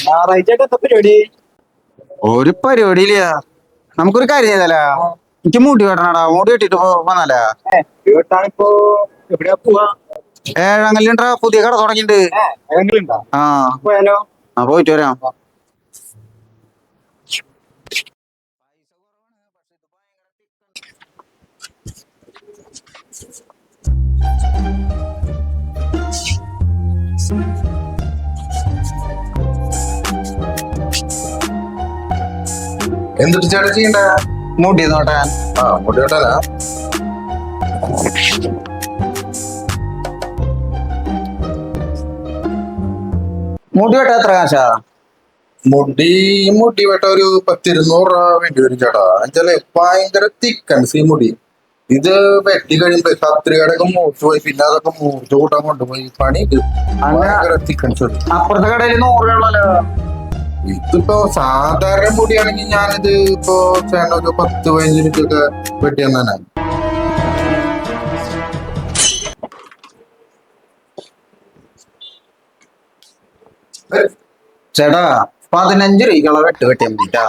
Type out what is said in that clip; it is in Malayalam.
ഞായറാഴ്ച എന്താ പരിപാടി? ഒരു പരിപാടിയില്ല. നമുക്കൊരു കാര്യം ചെയ്താലാ? എനിക്ക് മുടി വെട്ടണടാ. മുടി വെട്ടിട്ട് വന്നാലാ? വെട്ടാണിപ്പോ എവിടെയാ പോവാ? ഏഴാങ്കല്ലുണ്ടാ പുതിയ കട ഉണ്ടോ ആ. പോയാലോ ആ പോയിട്ട് വരാം. എന്തിട്ട് ചേട്ടാ ചെയ്യണ്ട? മുടി നോട്ടാൻ. ആ മുടി നോട്ടാനാ? മുടി വെട്ട എത്ര കാശാ? മുടി മുടി വെട്ട ഒരു പത്തിരുന്നൂറ് രൂപ വേണ്ടി വരും ചേട്ടാ. എന്നുവെച്ചാൽ ഭയങ്കര തിക്കൻസ് ഈ മുടി. ഇത് വെട്ടി കഴിയുമ്പോ കത്രികടൊക്കെ മൂത്ത് പോയി പിന്നെ അതൊക്കെ മൂത്ത് കൂട്ടാൻ കൊണ്ടുപോയി പണി ഭയങ്കര തിക്കൻസ് അപ്പുറത്തെ കടയിൽ നൂറ് രൂപയുള്ളല്ലോ ഇതിപ്പോ സാധാരണ മുടിയാണെങ്കിൽ ഞാനിത് ഇപ്പോ ചേട്ടൻ ഒരു പത്ത് പതിനഞ്ച് മിനിറ്റ് ഒക്കെ വെട്ടി തന്നെ ചേട്ടാ പതിനഞ്ച് രൂപയ്ക്കുള്ള വെട്ട് വെട്ടിയാ മതിട്ടാ